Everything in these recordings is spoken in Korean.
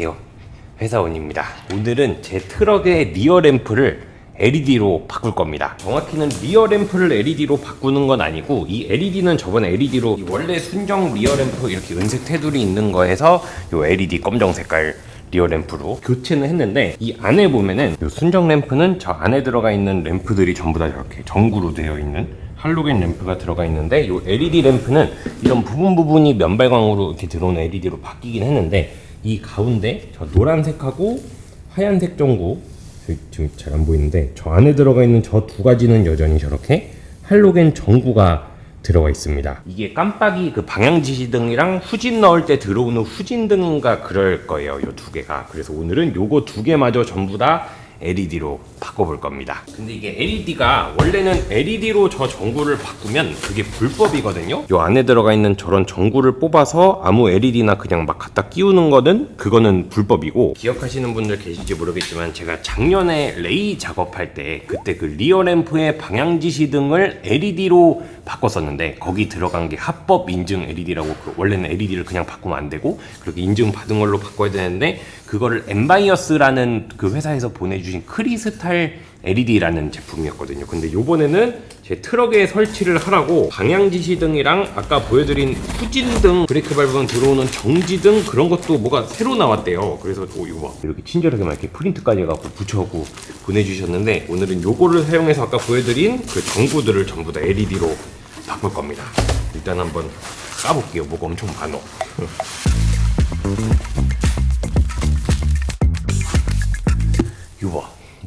안녕하세요. 회사원입니다. 오늘은 제 트럭의 리어 램프를 LED로 바꿀 겁니다. 정확히는 리어 램프를 LED로 바꾸는 건 아니고 이 LED는 저번에 LED로 원래 순정 리어 램프 이렇게 은색 테두리 있는 거에서 요 LED 검정 색깔 리어 램프로 교체는 했는데 이 안에 보면은 요 순정 램프는 저 안에 들어가 있는 램프들이 전부 다 이렇게 전구로 되어 있는 할로겐 램프가 들어가 있는데 이 LED 램프는 이런 부분 부분이 면발광으로 이렇게 들어오는 LED로 바뀌긴 했는데 이 가운데 저 노란색하고 하얀색 전구 지금 잘 안 보이는데 저 안에 들어가 있는 저 두 가지는 여전히 저렇게 할로겐 전구가 들어가 있습니다. 이게 깜빡이 그 방향 지시등이랑 후진 넣을 때 들어오는 후진등인가 그럴 거예요. 요 두 개가. 그래서 오늘은 요거 두 개마저 전부 다 LED로 바꿔볼 겁니다. 근데 이게 LED가 원래는 LED로 저 전구를 바꾸면 그게 불법이거든요. 요 안에 들어가 있는 저런 전구를 뽑아서 아무 LED나 그냥 막 갖다 끼우는 거는 그거는 불법이고 기억하시는 분들 계실지 모르겠지만 제가 작년에 레이 작업할 때 그때 그 리어 램프의 방향 지시 등을 LED로 바꿨었는데 거기 들어간 게 합법 인증 LED라고 그 원래는 LED를 그냥 바꾸면 안 되고 그렇게 인증 받은 걸로 바꿔야 되는데 그거를 엠바이어스라는 그 회사에서 보내주신 크리스탈 LED라는 제품이었거든요. 근데 요번에는 제 트럭에 설치를 하라고 방향 지시등이랑 아까 보여드린 후진등 브레이크 밟으면 들어오는 정지등 그런 것도 뭐가 새로 나왔대요. 그래서 오 이거 봐 이렇게 친절하게 막 이렇게 프린트까지 해갖고 붙여갖고 보내주셨는데 오늘은 요거를 사용해서 아까 보여드린 그 전구들을 전부 다 LED로 바꿀 겁니다. 일단 한번 까볼게요. 뭐가 엄청 많어.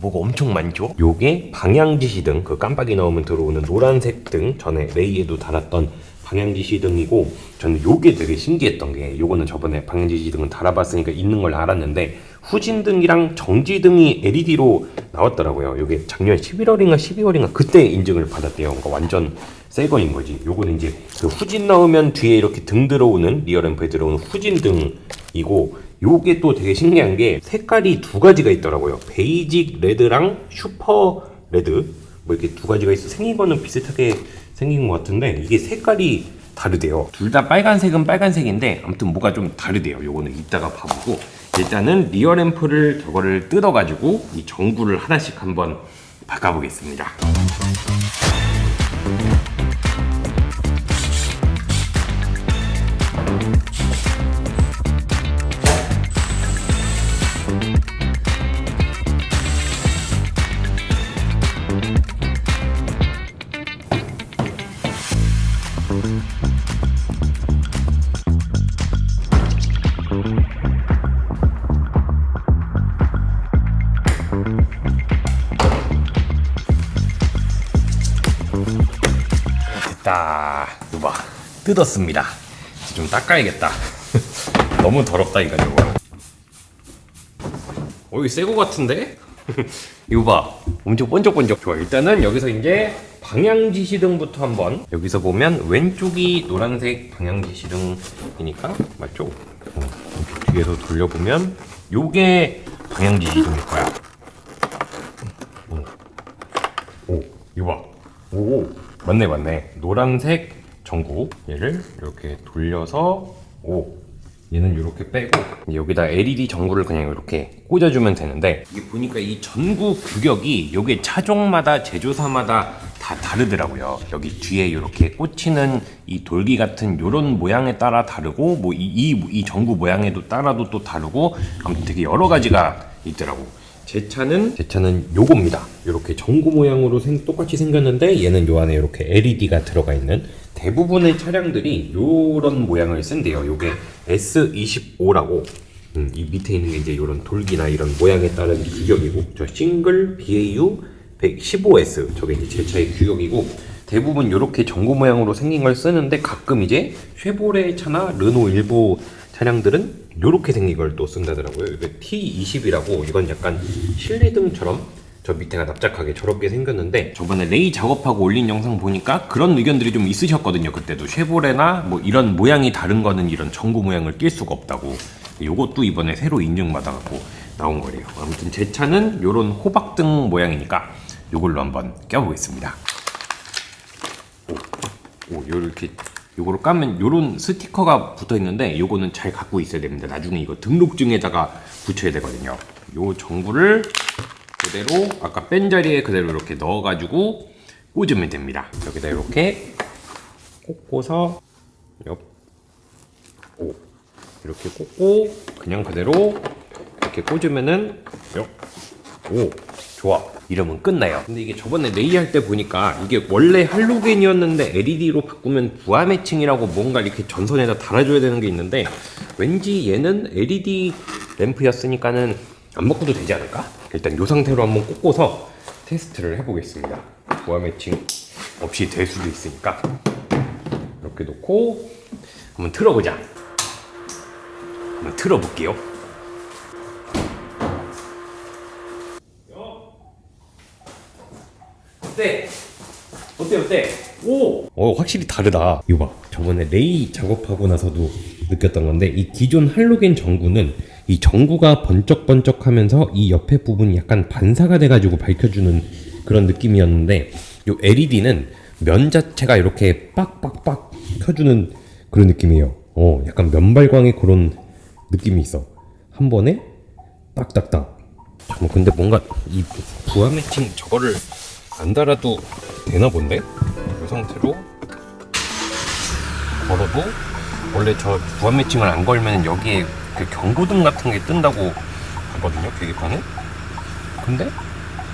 뭐가 엄청 많죠? 요게 방향지시등, 그 깜빡이 나오면 들어오는 노란색 등, 전에 레이에도 달았던 방향지시등이고, 저는 요게 되게 신기했던 게, 요거는 저번에 방향지시등은 달아봤으니까 있는 걸 알았는데, 후진등이랑 정지등이 LED로 나왔더라고요. 요게 작년 11월인가 12월인가 그때 인증을 받았대요. 그러니까 완전 새 거인 거지. 요거는 이제 그 후진 넣으면 뒤에 이렇게 등 들어오는 리어램프에 들어오는 후진등이고 요게 또 되게 신기한 게 색깔이 두 가지가 있더라고요. 베이직 레드랑 슈퍼 레드 뭐 이렇게 두 가지가 있어 생긴 거는 비슷하게 생긴 것 같은데 이게 색깔이 다르대요. 둘 다 빨간색은 빨간색인데 아무튼 뭐가 좀 다르대요. 요거는 이따가 봐보고 일단은 리어 램프를 저거를 뜯어가지고 이 전구를 하나씩 한번 바꿔보겠습니다. 뜯었습니다. 좀 닦아야겠다. 너무 더럽다 이거 저거. 어 이거 새거 같은데? 이거 봐. 엄청 번쩍번쩍 좋아. 일단은 여기서 이제 방향 지시등부터 한번 여기서 보면 왼쪽이 노란색 방향 지시등이니까 맞죠? 어, 뒤에서 돌려보면 요게 방향 지시등일 거야. 오, 이거 봐. 오, 맞네, 맞네. 노란색 전구. 얘를 이렇게 돌려서, 오. 얘는 이렇게 빼고, 여기다 LED 전구를 그냥 이렇게 꽂아주면 되는데, 이게 보니까 이 전구 규격이, 요게 차종마다, 제조사마다 다 다르더라고요. 여기 뒤에 이렇게 꽂히는 이 돌기 같은 요런 모양에 따라 다르고, 뭐, 이, 이, 이 전구 모양에도 따라도 또 다르고, 아무튼 되게 여러 가지가 있더라고. 제 차는 제 차는 요겁니다. 이렇게 전구 모양으로 생, 똑같이 생겼는데 얘는 요 안에 이렇게 LED가 들어가 있는 대부분의 차량들이 요런 모양을 쓴대요. 요게 S25라고 음, 이 밑에 있는 게 이제 요런 돌기나 이런 모양에 따른 규격이고 저 싱글 BAU 115S 저게 이제 제 차의 규격이고 대부분 이렇게 전구 모양으로 생긴 걸 쓰는데 가끔 이제 쉐보레 차나 르노 일부 차량들은 이렇게 생긴 걸 또 쓴다더라고요. 이게 T20이라고 이건 약간 실내등처럼 저 밑에가 납작하게 저렇게 생겼는데 저번에 레이 작업하고 올린 영상 보니까 그런 의견들이 좀 있으셨거든요. 그때도 쉐보레나 뭐 이런 모양이 다른 거는 이런 전구 모양을 낄 수가 없다고. 요것도 이번에 새로 인증받아갖고 나온 거래요. 아무튼 제 차는 요런 호박등 모양이니까 요걸로 한번 껴보겠습니다. 오, 오, 요렇게 요거를 까면 요런 스티커가 붙어 있는데 요거는 잘 갖고 있어야 됩니다. 나중에 이거 등록증에다가 붙여야 되거든요. 요 정부를 그대로 아까 뺀 자리에 그대로 이렇게 넣어가지고 꽂으면 됩니다. 여기다 이렇게 꽂고서 옆, 오 이렇게 꽂고 그냥 그대로 이렇게 꽂으면은 옆, 오 좋아 이러면 끝나요 근데 이게 저번에 레이 할 때 보니까 이게 원래 할로겐이었는데 LED로 바꾸면 부하 매칭이라고 뭔가 이렇게 전선에다 달아줘야 되는 게 있는데 왠지 얘는 LED 램프였으니까는 안 바꿔도 되지 않을까? 일단 이 상태로 한번 꽂고서 테스트를 해보겠습니다 부하 매칭 없이 될 수도 있으니까 이렇게 놓고 한번 틀어보자 한번 틀어볼게요 어때? 어때 어때? 오! 어 확실히 다르다 이거 봐 저번에 레이 작업하고 나서도 느꼈던 건데 이 기존 할로겐 전구는 이 전구가 번쩍번쩍하면서 이 옆에 부분이 약간 반사가 돼가지고 밝혀주는 그런 느낌이었는데 요 LED는 면 자체가 이렇게 빡빡빡 켜주는 그런 느낌이에요. 어 약간 면발광의 그런 느낌이 있어. 한 번에 딱딱딱. 잠깐 근데 뭔가 이 부하 매칭 저거를 안 달아도 되나 본데? 이 상태로 걸어도 원래 저 부하 매칭을 안 걸면 여기에 그 경고등 같은 게 뜬다고 하거든요 계기판에? 근데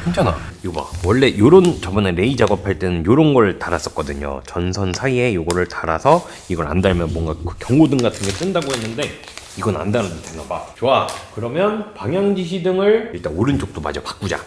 괜찮아. 이거 봐. 원래 요런 저번에 레이 작업할 때는 요런 걸 달았었거든요. 전선 사이에 요거를 달아서 이걸 안 달면 뭔가 그 경고등 같은 게 뜬다고 했는데 이건 안 달아도 되나 봐. 좋아. 그러면 방향 지시등을 일단 오른쪽도 마저 바꾸자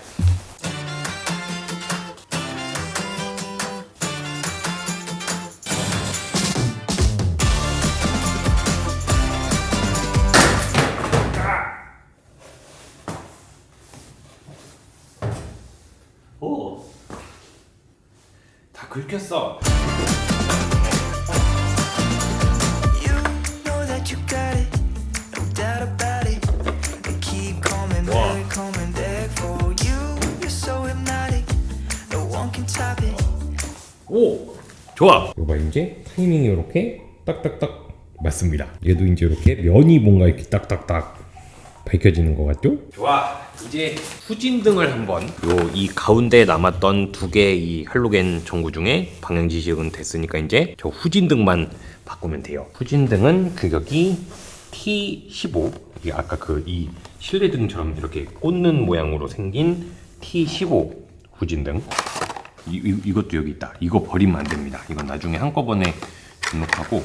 좋아. 요봐 이제 타이밍이 이렇게 딱딱딱 맞습니다. 얘도 이제 이렇게 면이 뭔가 이렇게 딱딱딱 밝혀지는 것 같죠? 좋아. 이제 후진등을 한번 요 이 가운데 남았던 두개이 할로겐 전구 중에 방향 지식은 됐으니까 이제 저 후진등만 바꾸면 돼요. 후진등은 규격이 T15. 이게 아까 그 이 실내등처럼 이렇게 꽂는 모양으로 생긴 T15 후진등. 이, 이, 이것도 여기 있다. 이거 버리면 안 됩니다. 이건 나중에 한꺼번에 등록하고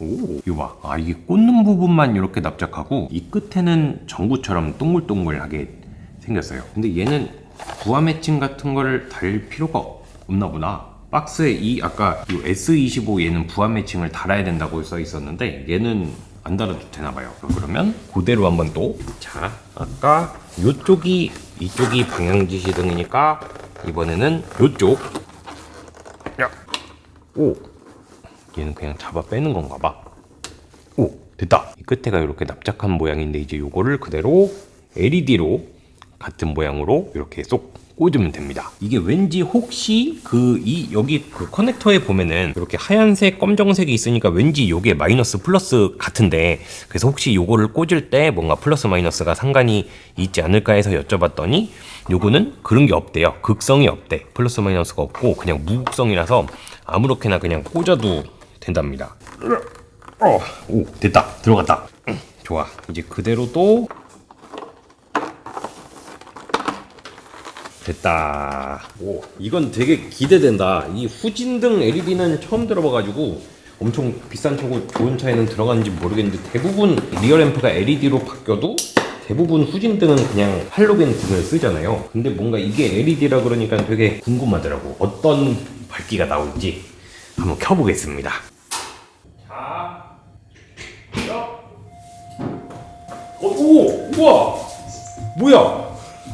오, 이거 봐. 아, 이게 꽂는 부분만 이렇게 납작하고 이 끝에는 전구처럼 동글동글하게 생겼어요. 근데 얘는 부하 매칭 같은 거를 달 필요가 없나 보다. 박스에 이 아까 이 S25 얘는 부하 매칭을 달아야 된다고 써 있었는데 얘는 안 달아도 되나 봐요. 그러면 그대로 한번 또 자, 아까 이쪽이 방향 지시등이니까 이번에는 요쪽 야. 오. 얘는 그냥 잡아 빼는 건가 봐. 오, 됐다. 이 끝에가 이렇게 납작한 모양인데 이제 요거를 그대로 LED로 같은 모양으로 이렇게 쏙 꽂으면 됩니다. 이게 왠지 혹시 그 이 여기 그 커넥터에 보면은 이렇게 하얀색, 검정색이 있으니까 왠지 요게 마이너스 플러스 같은데 그래서 혹시 요거를 꽂을 때 뭔가 플러스 마이너스가 상관이 있지 않을까 해서 여쭤봤더니 요거는 그런 게 없대요. 극성이 없대. 플러스 마이너스가 없고 그냥 무극성이라서 아무렇게나 그냥 꽂아도 된답니다. 어, 오 됐다 들어갔다. 응, 좋아 이제 그대로 또 됐다. 오 이건 되게 기대된다. 이 후진등 LED는 처음 들어봐가지고 엄청 비싼 차고 좋은 차에는 들어가는지 모르겠는데 대부분 리어램프가 LED로 바뀌어도 대부분 후진등은 그냥 할로겐 등을 쓰잖아요. 근데 뭔가 이게 LED라 그러니까 되게 궁금하더라고. 어떤 밝기가 나올지 한번 켜보겠습니다. 자, 여. 어, 오, 우와, 뭐야?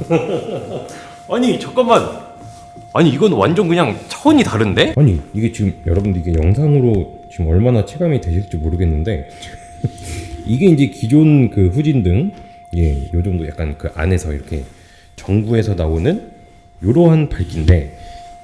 아니 잠깐만. 아니 이건 완전 그냥 차원이 다른데? 아니 이게 지금 여러분들 이게 영상으로 지금 얼마나 체감이 되실지 모르겠는데 이게 이제 기존 그 후진 등 예, 요 정도 약간 그 안에서 이렇게 전구에서 나오는 요러한 밝기인데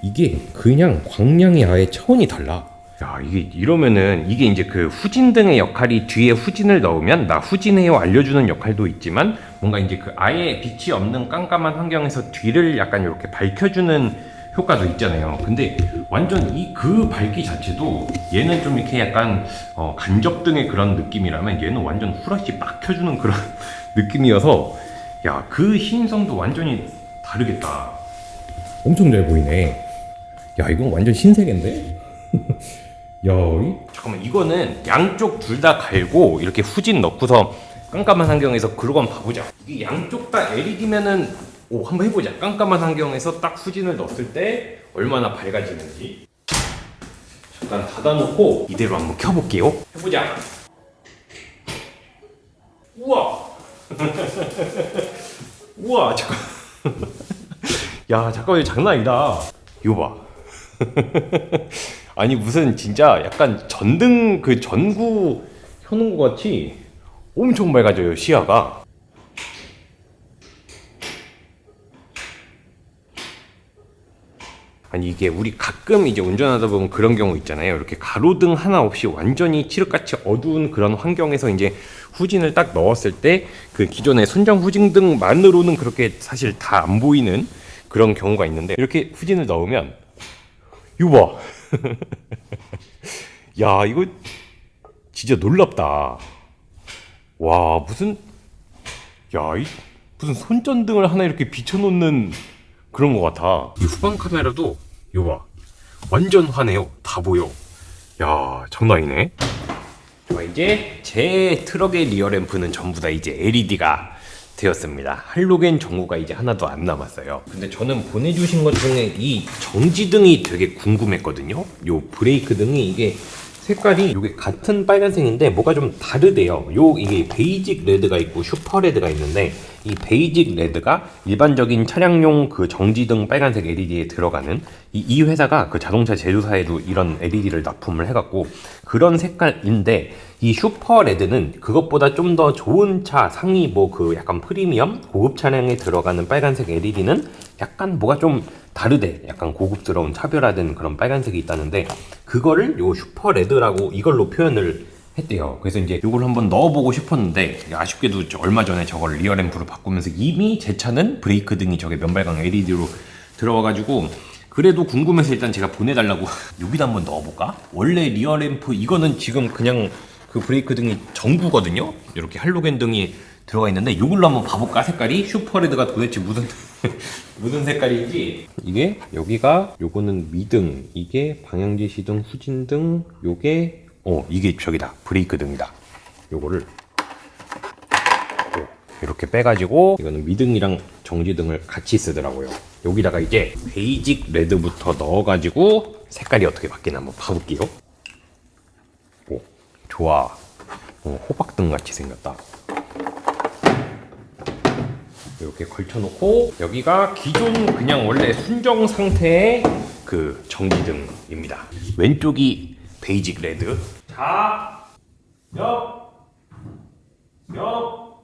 이게 그냥 광량이 아예 차원이 달라. 야 이게 이러면은 이게 이제 그 후진 등의 역할이 뒤에 후진을 넣으면 나 후진해요 알려주는 역할도 있지만 뭔가 이제 그 아예 빛이 없는 깜깜한 환경에서 뒤를 약간 이렇게 밝혀주는 효과도 있잖아요. 근데 완전 이 그 밝기 자체도 얘는 좀 이렇게 약간 어, 간접 등의 그런 느낌이라면 얘는 완전 후라시 빡 켜주는 그런 느낌이어서 야그 신성도 완전히 다르겠다. 엄청 잘 보이네. 야 이건 완전 신세계인데? 야, 이... 잠깐만 이거는 양쪽 둘 다 갈고 이렇게 후진 넣고서 깜깜한 환경에서 그러고 한번 봐보자. 이게 양쪽 다 LED면은 오 한번 해보자. 깜깜한 환경에서 딱 후진을 넣었을 때 얼마나 밝아지는지. 잠깐 닫아놓고 이대로 한번 켜볼게요. 해보자. 우와. 우와 잠깐. 야 잠깐 이거 장난 아니다. 이거 봐. 아니 무슨 진짜 약간 전등 그 전구 켜놓은 것 같이 엄청 밝아져요 시야가. 아니 이게 우리 가끔 이제 운전하다 보면 그런 경우 있잖아요. 이렇게 가로등 하나 없이 완전히 칠흑같이 어두운 그런 환경에서 이제 후진을 딱 넣었을 때 그 기존의 순정 후진등만으로는 그렇게 사실 다 안 보이는 그런 경우가 있는데 이렇게 후진을 넣으면 이거 봐 야 이거 진짜 놀랍다. 와 무슨 야 이 무슨 손전등을 하나 이렇게 비춰놓는 그런 것 같아. 이 후방 카메라도 이거 봐 완전 환해요. 다 보여. 야 장난 아니네. 자 이제 제 트럭의 리어 램프는 전부 다 이제 LED가 되었습니다. 할로겐 전구가 이제 하나도 안 남았어요. 근데 저는 보내주신 것 중에 이 정지등이 되게 궁금했거든요. 요 브레이크 등이 이게 색깔이 이게 같은 빨간색인데 뭐가 좀 다르대요. 요 이게 베이직 레드가 있고 슈퍼 레드가 있는데 이 베이직 레드가 일반적인 차량용 그 정지등 빨간색 LED에 들어가는 이, 이 회사가 그 자동차 제조사에도 이런 LED를 납품을 해갖고 그런 색깔인데 이 슈퍼 레드는 그것보다 좀 더 좋은 차 상위 뭐 그 약간 프리미엄 고급 차량에 들어가는 빨간색 LED는 약간 뭐가 좀 다르대. 약간 고급스러운 차별화된 그런 빨간색이 있다는데 그거를 요 슈퍼 레드라고 이걸로 표현을 했대요. 그래서 이제 이걸 한번 넣어보고 싶었는데 아쉽게도 저 얼마 전에 저걸 리어램프로 바꾸면서 이미 제 차는 브레이크 등이 저게 면발광 LED로 들어와가지고 그래도 궁금해서 일단 제가 보내달라고 여기다 한번 넣어볼까? 원래 리어램프 이거는 지금 그냥 그 브레이크 등이 전구거든요. 이렇게 할로겐 등이 들어가 있는데 이걸로 한번 봐볼까? 색깔이 슈퍼레드가 도대체 무슨 무슨 색깔인지. 이게 여기가 요거는 미등 이게 방향 지시등 후진등 요게 어 이게 저기다. 브레이크 등이다. 요거를 요, 이렇게 빼가지고 이거는 미등이랑 정지등을 같이 쓰더라고요. 여기다가 이제 베이직 레드부터 넣어가지고 색깔이 어떻게 바뀌나 한번 봐볼게요. 오 좋아 어, 호박등 같이 생겼다 이렇게 걸쳐놓고 여기가 기존 그냥 원래 순정 상태의 그 전기등입니다. 왼쪽이 베이직 레드. 자, 옆, 옆,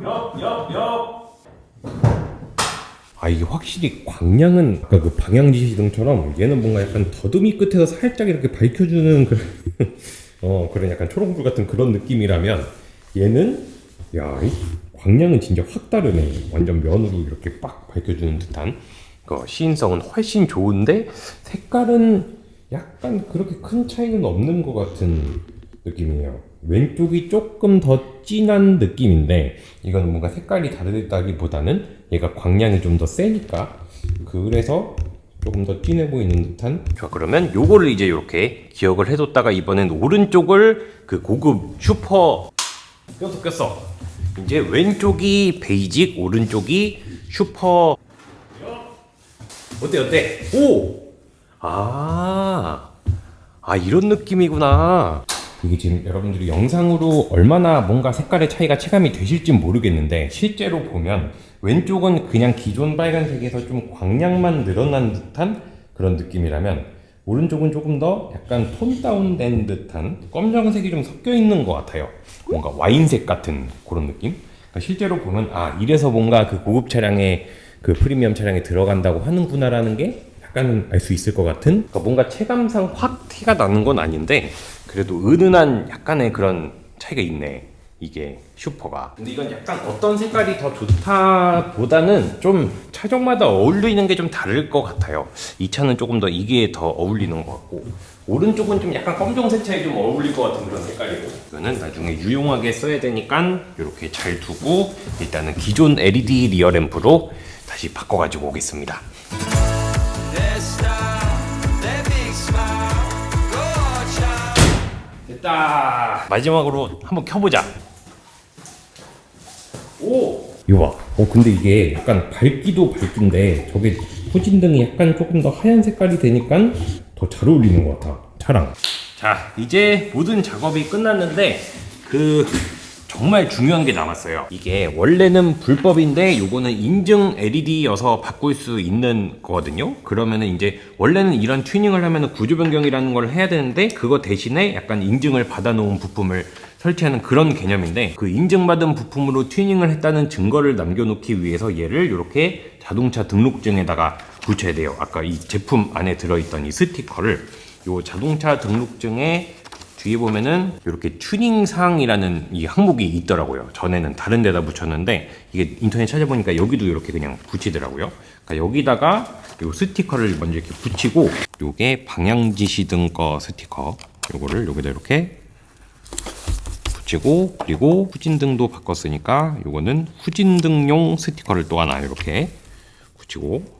옆, 옆, 옆. 아 이게 확실히 광량은 아까 그 방향 지시등처럼 얘는 뭔가 약간 더듬이 끝에서 살짝 이렇게 밝혀주는 그런 어 그런 약간 초록불 같은 그런 느낌이라면 얘는 야, 이 광량은 진짜 확 다르네. 완전 면으로 이렇게 빡 밝혀주는 듯한 그 시인성은 훨씬 좋은데 색깔은 약간 그렇게 큰 차이는 없는 것 같은 느낌이에요. 왼쪽이 조금 더 진한 느낌인데 이거는 뭔가 색깔이 다르다기보다는 얘가 광량이 좀 더 세니까 그래서 조금 더 진해 보이는 듯한? 자 그러면 요거를 이제 이렇게 기억을 해뒀다가 이번엔 오른쪽을 그 고급 슈퍼 꼈어 꼈어. 이제 왼쪽이 베이직 오른쪽이 슈퍼. 어때 어때? 오아 아 이런 느낌이구나 이게 지금 여러분들이 영상으로 얼마나 뭔가 색깔의 차이가 체감이 되실지 모르겠는데 실제로 보면 왼쪽은 그냥 기존 빨간색에서 좀 광량만 늘어난 듯한 그런 느낌이라면 오른쪽은 조금 더 약간 톤 다운된 듯한 검정색이 좀 섞여 있는 것 같아요. 뭔가 와인색 같은 그런 느낌? 그러니까 실제로 보면 아 이래서 뭔가 그 고급 차량에 그 프리미엄 차량에 들어간다고 하는구나라는 게 약간 알 수 있을 것 같은 그러니까 뭔가 체감상 확 티가 나는 건 아닌데 그래도 은은한 약간의 그런 차이가 있네 이게 슈퍼가. 근데 이건 약간 어떤 색깔이 더 좋다 보다는 좀 차종마다 어울리는 게 좀 다를 것 같아요. 이 차는 조금 더 이게 더 어울리는 것 같고 오른쪽은 좀 약간 검정색 차에 좀 어울릴 것 같은 그런 색깔이고. 이거는 나중에 유용하게 써야 되니까 이렇게 잘 두고 일단은 기존 LED 리어 램프로 다시 바꿔가지고 오겠습니다 됐다. 마지막으로 한번 켜보자. 오. 이거 봐. 어 근데 이게 약간 밝기도 밝긴데 저게 후진등이 약간 조금 더 하얀 색깔이 되니까 더 잘 어울리는 것 같아. 차랑. 자 이제 모든 작업이 끝났는데 그 정말 중요한 게 남았어요. 이게 원래는 불법인데 요거는 인증 LED여서 바꿀 수 있는 거거든요. 그러면은 이제 원래는 이런 튜닝을 하면은 구조 변경이라는 걸 해야 되는데 그거 대신에 약간 인증을 받아놓은 부품을 설치하는 그런 개념인데 그 인증받은 부품으로 튜닝을 했다는 증거를 남겨놓기 위해서 얘를 이렇게 자동차 등록증에다가 붙여야 돼요. 아까 이 제품 안에 들어있던 이 스티커를 요 자동차 등록증에 뒤에 보면은 이렇게 튜닝상이라는 이 항목이 있더라고요. 전에는 다른 데다 붙였는데 이게 인터넷 찾아보니까 여기도 이렇게 그냥 붙이더라고요. 그러니까 여기다가 요 스티커를 먼저 이렇게 붙이고 요게 방향 지시 등 거 스티커 요거를 여기다 이렇게 붙이고 그리고 후진등도 바꿨으니까 요거는 후진등용 스티커를 또 하나 이렇게 붙이고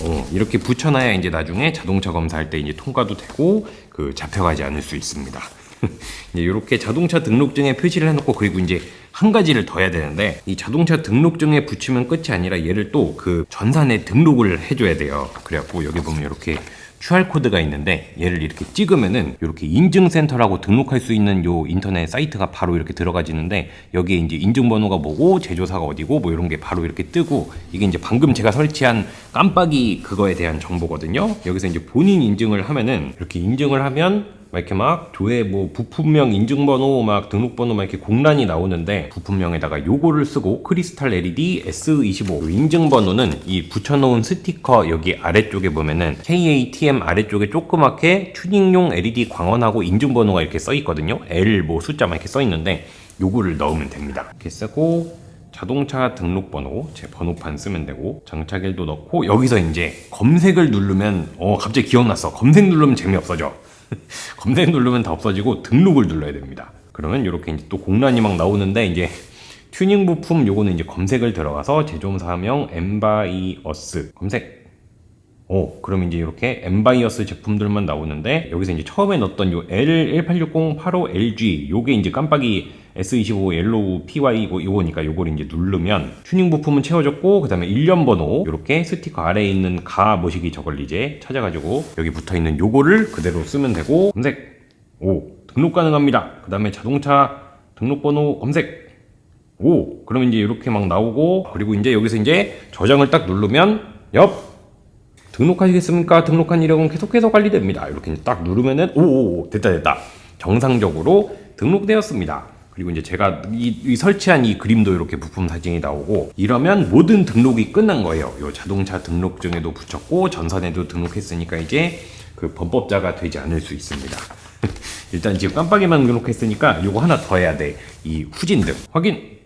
어, 이렇게 붙여놔야 이제 나중에 자동차 검사할 때 이제 통과도 되고 그 잡혀가지 않을 수 있습니다. 이렇게 자동차 등록증에 표시를 해놓고 그리고 이제 한 가지를 더 해야 되는데 이 자동차 등록증에 붙이면 끝이 아니라 얘를 또 그 전산에 등록을 해줘야 돼요. 그래갖고 여기 보면 이렇게 QR 코드가 있는데 얘를 이렇게 찍으면은 이렇게 인증센터라고 등록할 수 있는 요 인터넷 사이트가 바로 이렇게 들어가지는데 여기에 이제 인증번호가 뭐고 제조사가 어디고 뭐 이런 게 바로 이렇게 뜨고 이게 이제 방금 제가 설치한 깜빡이 그거에 대한 정보거든요. 여기서 이제 본인 인증을 하면은 이렇게 인증을 하면 막 이렇게 막 조회 뭐 부품명 인증번호 막 등록번호 막 이렇게 공란이 나오는데 부품명에다가 요거를 쓰고 크리스탈 LED S25 요 인증번호는 이 붙여놓은 스티커 여기 아래쪽에 보면은 KATM 아래쪽에 조그맣게 튜닝용 LED 광원하고 인증번호가 이렇게 써 있거든요. L 뭐 숫자 막 이렇게 써 있는데 요거를 넣으면 됩니다. 이렇게 쓰고 자동차 등록번호 제 번호판 쓰면 되고 장착일도 넣고 여기서 이제 검색을 누르면 어 갑자기 기억났어. 검색 누르면 재미없어져 검색 누르면 다 없어지고 등록을 눌러야 됩니다. 그러면 이렇게 이제 또 공란이 막 나오는데 이제 튜닝 부품 요거는 이제 검색을 들어가서 제조사명 엠바이어스 검색. 오, 그럼 이제 이렇게 엠바이어스 제품들만 나오는데 여기서 이제 처음에 넣었던 요 L186085LG 요게 이제 깜빡이 S25 옐로우 PY 이거 요거니까 요걸 이제 누르면 튜닝 부품은 채워졌고 그 다음에 일련 번호 요렇게 스티커 아래에 있는 가 모시기 저걸 이제 찾아가지고 여기 붙어 있는 요거를 그대로 쓰면 되고 검색 오 등록 가능합니다. 그 다음에 자동차 등록번호 검색 오 그러면 이제 이렇게 막 나오고 그리고 이제 여기서 이제 저장을 딱 누르면 옆 등록하시겠습니까? 등록한 이력은 계속해서 관리됩니다. 이렇게 딱 누르면은 오오오 됐다 됐다 정상적으로 등록되었습니다. 그리고 이제 제가 이, 이 설치한 이 그림도 이렇게 부품 사진이 나오고 이러면 모든 등록이 끝난 거예요. 요 자동차 등록증에도 붙였고 전산에도 등록했으니까 이제 그 범법자가 되지 않을 수 있습니다. 일단 지금 깜빡이만 등록했으니까 요거 하나 더 해야 돼. 이 후진등 확인.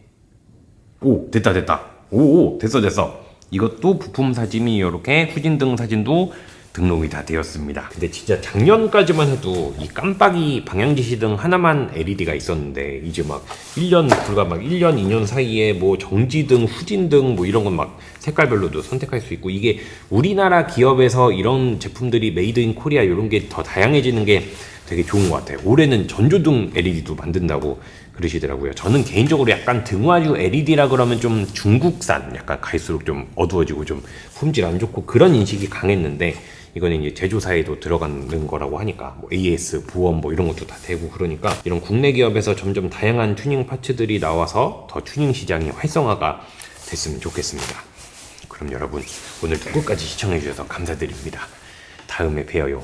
오 됐다 됐다 오 오 됐어 됐어 이것도 부품 사진이 이렇게 후진등 사진도 등록이 다 되었습니다 근데 진짜 작년까지만 해도 이 깜빡이 방향지시 등 하나만 LED가 있었는데 이제 막 1년 불과 막 1년 2년 사이에 뭐 정지 등 후진 등 뭐 이런 건 막 색깔별로도 선택할 수 있고 이게 우리나라 기업에서 이런 제품들이 메이드 인 코리아 이런 게 더 다양해지는 게 되게 좋은 것 같아요. 올해는 전조등 LED도 만든다고 그러시더라고요. 저는 개인적으로 약간 등화유 LED라 그러면 좀 중국산, 약간 갈수록 좀 어두워지고 좀 품질 안 좋고 그런 인식이 강했는데 이거는 이제 제조사에도 들어가는 거라고 하니까 뭐 AS, 보험 뭐 이런 것도 다 되고 그러니까 이런 국내 기업에서 점점 다양한 튜닝 파츠들이 나와서 더 튜닝 시장이 활성화가 됐으면 좋겠습니다. 그럼 여러분 오늘도 끝까지 시청해 주셔서 감사드립니다. 다음에 wild.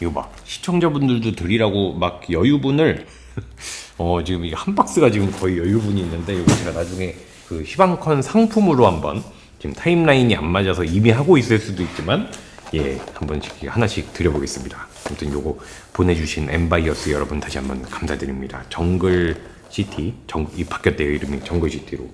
이거 봐 시청자분들도 드리라고 막 여유분을 어 지금 이 한 박스가 지금 거의 여유분이 있는데 이거 제가 나중에 그 희망컨 상품으로 한번 지금 타임라인이 안 맞아서 이미 하고 있을 수도 있지만 예 한 번씩 하나씩 드려보겠습니다. 아무튼 요거 보내주신 엠바이어스 여러분 다시 한번 감사드립니다. 정글 시티 정, 이 바뀌었대요 이름이 정글 시티로